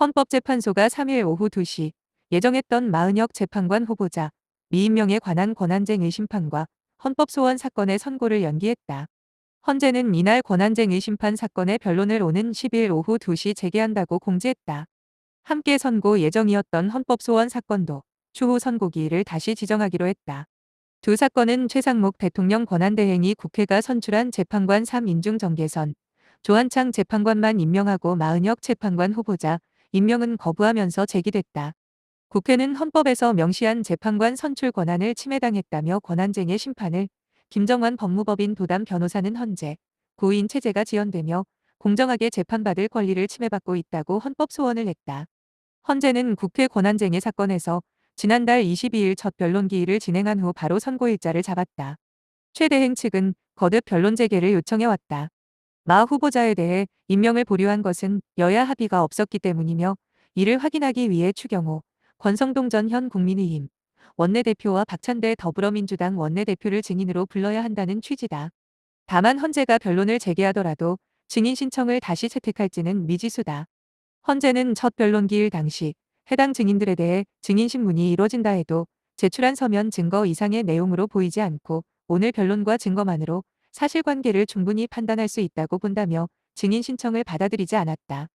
헌법재판소가 3일 오후 2시 예정했던 마은혁 재판관 후보자 미임명에 관한 권한쟁 의심판과 헌법소원 사건의 선고를 연기했다. 헌재는 이날 권한쟁 의심판 사건의 변론을 오는 10일 오후 2시 재개한다고 공지했다. 함께 선고 예정이었던 헌법소원 사건도 추후 선고기일을 다시 지정하기로 했다. 두 사건은 최상목 대통령 권한대행이 국회가 선출한 재판관 3인중 정계선, 조한창 재판관만 임명하고 마은혁 재판관 후보자, 임명은 거부하면서 제기됐다. 국회는 헌법에서 명시한 재판관 선출 권한을 침해당했다며 권한쟁의 심판을 김정환 법무법인 도담 변호사는 헌재, 고인 체제가 지연되며 공정하게 재판받을 권리를 침해받고 있다고 헌법 소원을 냈다. 헌재는 국회 권한쟁의 사건에서 지난달 22일 첫 변론 기일을 진행한 후 바로 선고일자를 잡았다. 최대행 측은 거듭 변론 재개를 요청해왔다. 마 후보자에 대해 임명을 보류한 것은 여야 합의가 없었기 때문이며 이를 확인하기 위해 추경호, 권성동 전 현 국민의힘 원내대표와 박찬대 더불어민주당 원내대표를 증인으로 불러야 한다는 취지다. 다만 헌재가 변론을 재개하더라도 증인 신청을 다시 채택할지는 미지수다. 헌재는 첫 변론 기일 당시 해당 증인들에 대해 증인 신문이 이뤄진다 해도 제출한 서면 증거 이상의 내용으로 보이지 않고 오늘 변론과 증거만으로 사실관계를 충분히 판단할 수 있다고 본다며 증인 신청을 받아들이지 않았다.